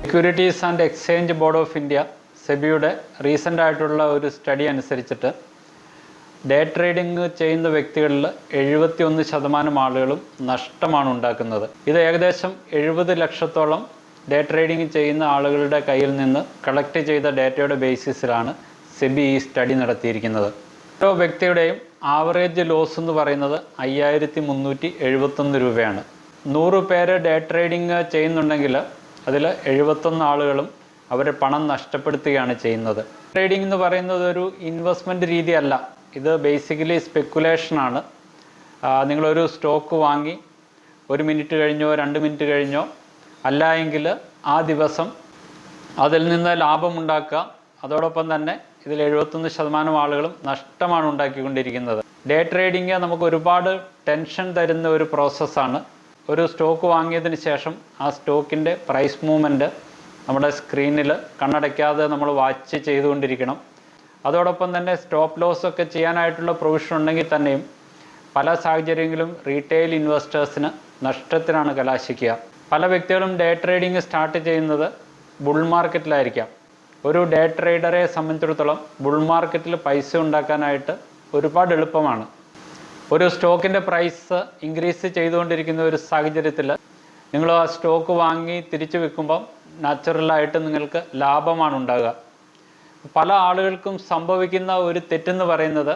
Securities and exchange board of India സെബിയുടെ recent ആയിട്ടുള്ള ഒരു study അനുസരിച്ചിട്ട് ഡേ ട്രേഡിംഗ് ചെയ്യുന്ന വ്യക്തികളിൽ എഴുപത്തി ഒന്ന് ശതമാനം ആളുകളും നഷ്ടമാണ് ഉണ്ടാക്കുന്നത്. ഇത് ഏകദേശം എഴുപത് ലക്ഷത്തോളം ഡേ ട്രേഡിംഗ് ചെയ്യുന്ന ആളുകളുടെ കയ്യിൽ നിന്ന് കളക്ട് ചെയ്ത ഡേറ്റയുടെ ബേസിസിലാണ് സെബി ഈ സ്റ്റഡി നടത്തിയിരിക്കുന്നത്. ഓരോ വ്യക്തിയുടെയും ആവറേജ് ലോസ് എന്ന് പറയുന്നത് അയ്യായിരത്തി മുന്നൂറ്റി എഴുപത്തൊന്ന് രൂപയാണ്. നൂറ് പേര് ഡേ ട്രേഡിംഗ് ചെയ്യുന്നുണ്ടെങ്കിൽ അതിൽ എഴുപത്തൊന്ന് ആളുകളും അവരുടെ പണം നഷ്ടപ്പെടുത്തുകയാണ് ചെയ്യുന്നത്. ട്രേഡിംഗ് എന്ന് പറയുന്നത് ഒരു ഇൻവെസ്റ്റ്മെന്റ് രീതിയല്ല. ഇത് ബേസിക്കലി സ്പെക്കുലേഷനാണ് നിങ്ങളൊരു സ്റ്റോക്ക് വാങ്ങി ഒരു മിനിറ്റ് കഴിഞ്ഞോ രണ്ട് മിനിറ്റ് കഴിഞ്ഞോ അല്ല എങ്കിൽ ആ ദിവസം അതിൽ നിന്ന് ലാഭമുണ്ടാക്കുക അതോടൊപ്പം തന്നെ ഇതിൽ എഴുപത്തൊന്ന് ശതമാനം ആളുകളും നഷ്ടമാണ് ഉണ്ടാക്കിക്കൊണ്ടിരിക്കുന്നത്. ഡേ ട്രേഡിങ് നമുക്ക് ഒരുപാട് ടെൻഷൻ തരുന്ന ഒരു പ്രോസസ്സാണ് ഒരു സ്റ്റോക്ക് വാങ്ങിയതിന് ശേഷം ആ സ്റ്റോക്കിന്റെ പ്രൈസ് മൂവ്മെന്റ് നമ്മുടെ സ്ക്രീനിൽ കണ്ണടയ്ക്കാതെ നമ്മൾ വാച്ച് ചെയ്തുകൊണ്ടിരിക്കണം. അതോടൊപ്പം തന്നെ സ്റ്റോപ്പ് ലോസ് ഒക്കെ ചെയ്യാനായിട്ടുള്ള പ്രൊവിഷൻ ഉണ്ടെങ്കിൽ തന്നെയും പല സാഹചര്യങ്ങളിലും റീറ്റെയിൽ ഇൻവെസ്റ്റേഴ്സിന് നഷ്ടത്തിനാണ് കലാശിക്കുക. പല വ്യക്തികളും ഡേ ട്രേഡിംഗ് സ്റ്റാർട്ട് ചെയ്യുന്നത് ബുൾ മാർക്കറ്റിലായിരിക്കാം. ഒരു ഡേ ട്രേഡറെ സംബന്ധിച്ചിടത്തോളം ബുൾ മാർക്കറ്റിൽ പൈസ ഉണ്ടാക്കാനായിട്ട് ഒരുപാട് എളുപ്പമാണ്. ഒരു സ്റ്റോക്കിന്റെ പ്രൈസ് ഇൻക്രീസ് ചെയ്തുകൊണ്ടിരിക്കുന്ന ഒരു സാഹചര്യത്തിൽ നിങ്ങൾ ആ സ്റ്റോക്ക് വാങ്ങി തിരിച്ചു വെക്കുമ്പം നാച്ചുറലായിട്ട് നിങ്ങൾക്ക് ലാഭമാണ് ഉണ്ടാകുക പല ആളുകൾക്കും സംഭവിക്കുന്ന ഒരു തെറ്റെന്ന് പറയുന്നത്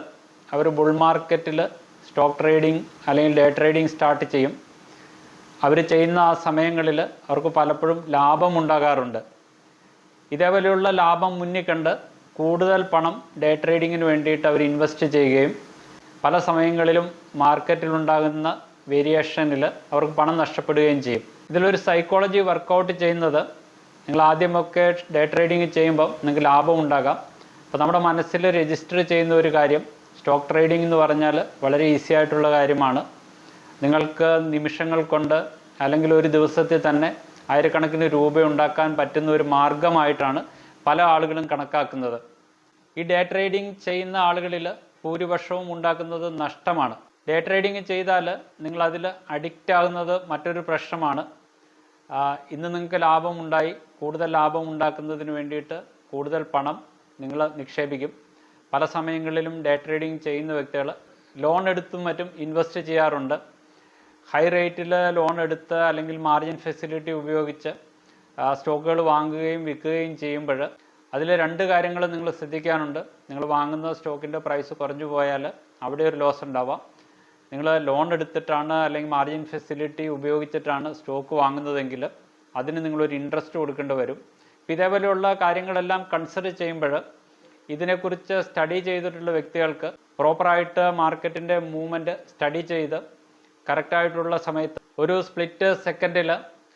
അവർ ബുൾ മാർക്കറ്റിൽ സ്റ്റോക്ക് ട്രേഡിംഗ് അല്ലെങ്കിൽ ഡേ ട്രേഡിംഗ് സ്റ്റാർട്ട് ചെയ്യും. അവർ ചെയ്യുന്ന ആ സമയങ്ങളിൽ അവർക്ക് പലപ്പോഴും ലാഭം ലാഭമുണ്ടാകാറുണ്ട് ഇതേപോലെയുള്ള ലാഭം മുന്നിൽ കണ്ട് കൂടുതൽ പണം ഡേ ട്രേഡിങ്ങിന് വേണ്ടിയിട്ട് അവർ ഇൻവെസ്റ്റ് ചെയ്യുകയും പല സമയങ്ങളിലും മാർക്കറ്റിലുണ്ടാകുന്ന വേരിയേഷനിൽ അവർക്ക് പണം നഷ്ടപ്പെടുകയും ചെയ്യും. ഇതിലൊരു സൈക്കോളജി വർക്കൗട്ട് ചെയ്യുന്നത് നിങ്ങൾ ആദ്യമൊക്കെ ഡേ ട്രേഡിംഗ് ചെയ്യുമ്പോൾ നിങ്ങൾക്ക് ലാഭം ഉണ്ടാകാം. അപ്പോൾ നമ്മുടെ മനസ്സിൽ രജിസ്റ്റർ ചെയ്യുന്ന ഒരു കാര്യം സ്റ്റോക്ക് ട്രേഡിംഗ് എന്ന് പറഞ്ഞാൽ വളരെ ഈസി ആയിട്ടുള്ള കാര്യമാണ്. നിങ്ങൾക്ക് നിമിഷങ്ങൾ കൊണ്ട് അല്ലെങ്കിൽ ഒരു ദിവസത്തിൽ തന്നെ ആയിരക്കണക്കിന് രൂപ ഉണ്ടാക്കാൻ പറ്റുന്ന ഒരു മാർഗമായിട്ടാണ് പല ആളുകളും കണക്കാക്കുന്നത്. ഈ ഡേ ട്രേഡിംഗ് ചെയ്യുന്ന ആളുകളിൽ ഭൂരിപക്ഷവും ഉണ്ടാക്കുന്നത് നഷ്ടമാണ്. ഡേ ട്രേഡിംഗ് ചെയ്താൽ നിങ്ങൾ അതിൽ അഡിക്റ്റ് ആകുന്നത് മറ്റൊരു പ്രശ്നമാണ്. ഇന്ന് നിങ്ങൾക്ക് ലാഭമുണ്ടായി കൂടുതൽ ലാഭം ഉണ്ടാക്കുന്നതിന് വേണ്ടിയിട്ട് കൂടുതൽ പണം നിങ്ങൾ നിക്ഷേപിക്കും. പല സമയങ്ങളിലും ഡേ ട്രേഡിംഗ് ചെയ്യുന്ന വ്യക്തികൾ ലോൺ എടുത്തും മറ്റും ഇൻവെസ്റ്റ് ചെയ്യാറുണ്ട്. ഹൈ റേറ്റിൽ ലോൺ എടുത്ത് അല്ലെങ്കിൽ മാർജിൻ ഫെസിലിറ്റി ഉപയോഗിച്ച് സ്റ്റോക്കുകൾ വാങ്ങുകയും വിൽക്കുകയും ചെയ്യുമ്പോൾ അതിൽ രണ്ട് കാര്യങ്ങൾ നിങ്ങൾ ശ്രദ്ധിക്കാനുണ്ട്. നിങ്ങൾ വാങ്ങുന്ന സ്റ്റോക്കിന്റെ പ്രൈസ് കുറഞ്ഞു പോയാൽ അവിടെ ഒരു ലോസ് ഉണ്ടാവാം. നിങ്ങൾ ലോൺ എടുത്തിട്ടാണ് അല്ലെങ്കിൽ മാർജിൻ ഫെസിലിറ്റി ഉപയോഗിച്ചിട്ടാണ് സ്റ്റോക്ക് വാങ്ങുന്നതെങ്കിൽ അതിന് നിങ്ങളൊരു ഇൻട്രസ്റ്റ് കൊടുക്കേണ്ടി വരും. ഇതേപോലെയുള്ള കാര്യങ്ങളെല്ലാം കൺസിഡർ ചെയ്യുമ്പോൾ ഇതിനെക്കുറിച്ച് സ്റ്റഡി ചെയ്തിട്ടുള്ള വ്യക്തികൾക്ക് പ്രോപ്പറായിട്ട് മാർക്കറ്റിന്റെ മൂവ്മെന്റ് സ്റ്റഡി ചെയ്ത് കറക്റ്റായിട്ടുള്ള സമയത്ത് ഒരു സ്പ്ലിറ്റ് സെക്കൻഡിൽ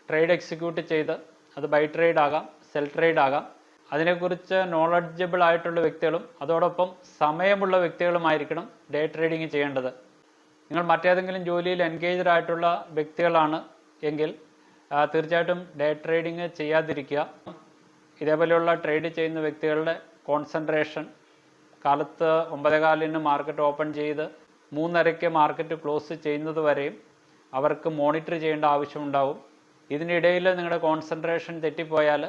ട്രേഡ് എക്സിക്യൂട്ട് ചെയ്ത് അത് ബൈ ട്രേഡ് ആകാം സെൽ ട്രേഡ് ആകാം. അതിനെക്കുറിച്ച് നോളജബിൾ ആയിട്ടുള്ള വ്യക്തികളും അതോടൊപ്പം സമയമുള്ള വ്യക്തികളുമായിരിക്കണം ഡേ ട്രേഡിംഗ് ചെയ്യേണ്ടത്. നിങ്ങൾ മറ്റേതെങ്കിലും ജോലിയിൽ എൻഗേജ്ഡ് ആയിട്ടുള്ള വ്യക്തികളാണ് എങ്കിൽ തീർച്ചയായിട്ടും ഡേ ട്രേഡിംഗ് ചെയ്യാതിരിക്കുക. ഇതേപോലെയുള്ള ട്രേഡ് ചെയ്യുന്ന വ്യക്തികളുടെ കോൺസെൻട്രേഷൻ കാലത്ത് ഒമ്പതേകാലിന് മാർക്കറ്റ് ഓപ്പൺ ചെയ്ത് മൂന്നരയ്ക്ക് മാർക്കറ്റ് ക്ലോസ് ചെയ്യുന്നത് വരെയും അവർക്ക് മോണിറ്റർ ചെയ്യേണ്ട ആവശ്യമുണ്ടാവും ഇതിനിടയിൽ നിങ്ങളുടെ കോൺസെൻട്രേഷൻ തെറ്റിപ്പോയാൽ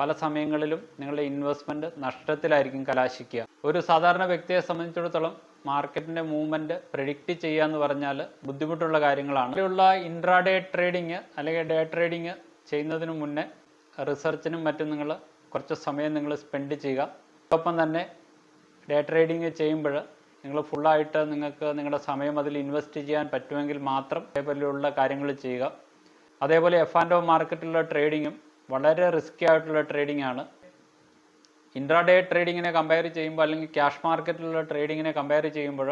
പല സമയങ്ങളിലും നിങ്ങളുടെ ഇൻവെസ്റ്റ്മെന്റ് നഷ്ടത്തിലായിരിക്കും കലാശിക്കുക. ഒരു സാധാരണ വ്യക്തിയെ സംബന്ധിച്ചിടത്തോളം മാർക്കറ്റിന്റെ മൂവ്മെന്റ് പ്രിഡിക്റ്റ് ചെയ്യുക എന്ന് പറഞ്ഞാൽ ബുദ്ധിമുട്ടുള്ള കാര്യങ്ങളാണ്. ഇതിലുള്ള ഇൻട്രാഡേ ട്രേഡിങ് അല്ലെങ്കിൽ ഡേ ട്രേഡിങ് ചെയ്യുന്നതിന് മുന്നേ റിസർച്ചിനും മറ്റും നിങ്ങൾ കുറച്ച് സമയം നിങ്ങൾ സ്പെൻഡ് ചെയ്യുക. ഒപ്പം തന്നെ ഡേ ട്രേഡിങ് ചെയ്യുമ്പോൾ നിങ്ങൾ ഫുള്ളായിട്ട് നിങ്ങൾക്ക് നിങ്ങളുടെ സമയം അതിൽ ഇൻവെസ്റ്റ് ചെയ്യാൻ പറ്റുമെങ്കിൽ മാത്രം അതേപോലെയുള്ള കാര്യങ്ങൾ ചെയ്യുക. അതേപോലെ എഫ് ആൻഡ് ഒ മാർക്കറ്റിലുള്ള ട്രേഡിങ്ങും വളരെ റിസ്കി ആയിട്ടുള്ള ട്രേഡിംഗ് ആണ്. ഇൻട്രാഡേ ട്രേഡിങ്ങിനെ കമ്പയർ ചെയ്യുമ്പോൾ അല്ലെങ്കിൽ ക്യാഷ് മാർക്കറ്റിലുള്ള ട്രേഡിങ്ങിനെ കമ്പയർ ചെയ്യുമ്പോൾ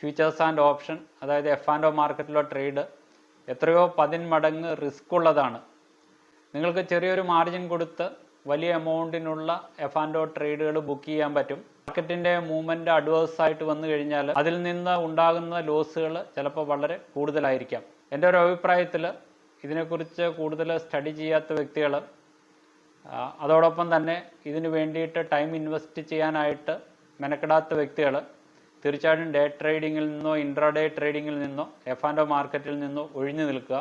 ഫ്യൂച്ചേഴ്സ് ആൻഡ് ഓപ്ഷൻ അതായത് എഫ് ആൻഡ് ഒ മാർക്കറ്റിലുള്ള ട്രേഡ് എത്രയോ പതിന് മടങ്ങ് റിസ്ക് ഉള്ളതാണ്. നിങ്ങൾക്ക് ചെറിയൊരു മാർജിൻ കൊടുത്ത് വലിയ എമൗണ്ടിനുള്ള എഫ് ആൻഡ് ഒ ട്രേഡുകൾ ബുക്ക് ചെയ്യാൻ പറ്റും. മാർക്കറ്റിന്റെ മൂവ്മെന്റ് അഡ്വേഴ്സ് ആയിട്ട് വന്നു കഴിഞ്ഞാൽ അതിൽ നിന്ന് ഉണ്ടാകുന്ന ലോസുകൾ ചിലപ്പോൾ വളരെ കൂടുതലായിരിക്കാം. എന്റെ ഒരു അഭിപ്രായത്തിൽ ഇതിനെക്കുറിച്ച് കൂടുതൽ സ്റ്റഡി ചെയ്യാത്ത വ്യക്തികൾ അതോടൊപ്പം തന്നെ ഇതിന് വേണ്ടിയിട്ട് ടൈം ഇൻവെസ്റ്റ് ചെയ്യാനായിട്ട് മെനക്കെടാത്ത വ്യക്തികൾ തീർച്ചയായിട്ടും ഡേ ട്രേഡിങ്ങിൽ നിന്നോ ഇൻട്രാഡേ ട്രേഡിങ്ങിൽ നിന്നോ എഫ് ആൻഡ് ഒ മാർക്കറ്റിൽ നിന്നോ ഒഴിഞ്ഞു നിൽക്കുക.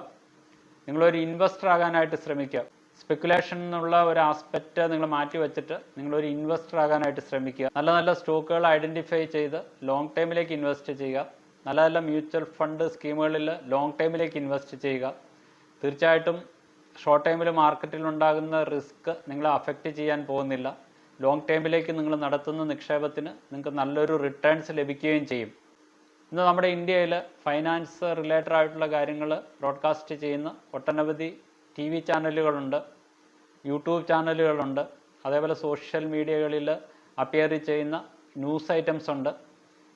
നിങ്ങളൊരു ഇൻവെസ്റ്റർ ആകാനായിട്ട് ശ്രമിക്കുക. സ്പെക്കുലേഷൻ എന്നുള്ള ഒരു ആസ്പെക്റ്റ് നിങ്ങൾ മാറ്റി വെച്ചിട്ട് നിങ്ങളൊരു ഇൻവെസ്റ്റർ ആകാനായിട്ട് ശ്രമിക്കുക. നല്ല നല്ല സ്റ്റോക്കുകൾ ഐഡന്റിഫൈ ചെയ്ത് ലോങ് ടൈമിലേക്ക് ഇൻവെസ്റ്റ് ചെയ്യുക. നല്ല നല്ല മ്യൂച്വൽ ഫണ്ട് സ്കീമുകളിൽ ലോങ് ടൈമിലേക്ക് ഇൻവെസ്റ്റ് ചെയ്യുക. തീർച്ചയായിട്ടും ഷോർട്ട് ടൈമിൽ മാർക്കറ്റിൽ ഉണ്ടാകുന്ന റിസ്ക് നിങ്ങളെ അഫക്റ്റ് ചെയ്യാൻ പോകുന്നില്ല. ലോങ് ടൈമിലേക്ക് നിങ്ങൾ നടത്തുന്ന നിക്ഷേപത്തിന് നിങ്ങൾക്ക് നല്ലൊരു റിട്ടേൺസ് ലഭിക്കുകയും ചെയ്യും. ഇന്ന് നമ്മുടെ ഇന്ത്യയിൽ ഫൈനാൻസ് റിലേറ്റഡ് ആയിട്ടുള്ള കാര്യങ്ങൾ ബ്രോഡ്കാസ്റ്റ് ചെയ്യുന്ന ഒട്ടനവധി ടി വി ചാനലുകളുണ്ട് യൂട്യൂബ് ചാനലുകളുണ്ട് അതേപോലെ സോഷ്യൽ മീഡിയകളിൽ അപ്പിയർ ചെയ്യുന്ന ന്യൂസ് ഐറ്റംസ് ഉണ്ട്.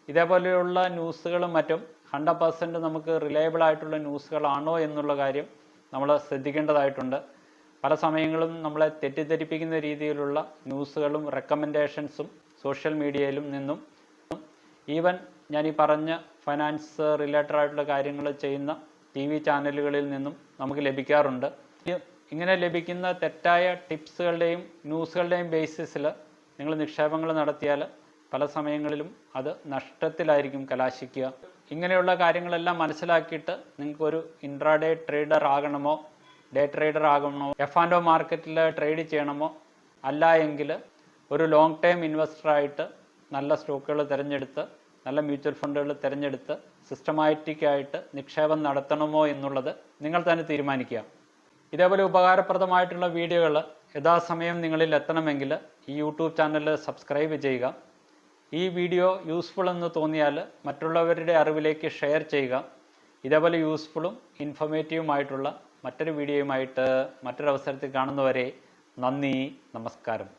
ഇതേപോലെയുള്ള ന്യൂസുകളും മറ്റും ഹൺഡ്രഡ് പെർസെന്റ് നമുക്ക് റിലയബിൾ ആയിട്ടുള്ള ന്യൂസുകളാണോ എന്നുള്ള കാര്യം നമ്മൾ ശ്രദ്ധിക്കേണ്ടതായിട്ടുണ്ട്. പല സമയങ്ങളും നമ്മളെ തെറ്റിദ്ധരിപ്പിക്കുന്ന രീതിയിലുള്ള ന്യൂസുകളും റെക്കമെൻഡേഷൻസും സോഷ്യൽ മീഡിയയിലും നിന്നും ഈവൻ ഞാൻ ഈ പറഞ്ഞ ഫൈനാൻസ് റിലേറ്റഡ് ആയിട്ടുള്ള കാര്യങ്ങൾ ചെയ്യുന്ന ടി വി ചാനലുകളിൽ നിന്നും നമുക്ക് ലഭിക്കാറുണ്ട്. ഇങ്ങനെ ലഭിക്കുന്ന തെറ്റായ ടിപ്സുകളുടെയും ന്യൂസുകളുടെയും ബേസിസിൽ നിങ്ങൾ നിക്ഷേപങ്ങൾ നടത്തിയാൽ പല സമയങ്ങളിലും അത് നഷ്ടത്തിലായിരിക്കും കലാശിക്കുക. ഇങ്ങനെയുള്ള കാര്യങ്ങളെല്ലാം മനസ്സിലാക്കിയിട്ട് നിങ്ങൾക്കൊരു ഇൻട്രാഡേ ട്രേഡർ ആകണമോ ഡേ ട്രേഡർ ആകണമോ എഫ് ആൻഡ് ഒ മാർക്കറ്റിൽ ട്രേഡ് ചെയ്യണമോ അല്ല എങ്കിൽ ഒരു ലോങ് ടൈം ഇൻവെസ്റ്ററായിട്ട് നല്ല സ്റ്റോക്കുകൾ തിരഞ്ഞെടുത്ത് നല്ല മ്യൂച്വൽ ഫണ്ടുകൾ തിരഞ്ഞെടുത്ത് സിസ്റ്റമാറ്റിക്കായിട്ട് നിക്ഷേപം നടത്തണമോ എന്നുള്ളത് നിങ്ങൾ തന്നെ തീരുമാനിക്കുക. ഇതേപോലെ ഉപകാരപ്രദമായിട്ടുള്ള വീഡിയോകൾ യഥാസമയം നിങ്ങളിൽ എത്തണമെങ്കിൽ ഈ യൂട്യൂബ് ചാനൽ സബ്സ്ക്രൈബ് ചെയ്യുക. ഈ വീഡിയോ യൂസ്ഫുൾ എന്ന് തോന്നിയാൽ മറ്റുള്ളവരുടെ അറിവിലേക്ക് ഷെയർ ചെയ്യുക. ഇതേപോലെ യൂസ്ഫുള്ളും ഇൻഫോർമേറ്റീവുമായിട്ടുള്ള മറ്റൊരു വീഡിയോയുമായിട്ട് മറ്റൊരവസരത്തിൽ കാണുന്നവരെ നന്ദി നമസ്കാരം.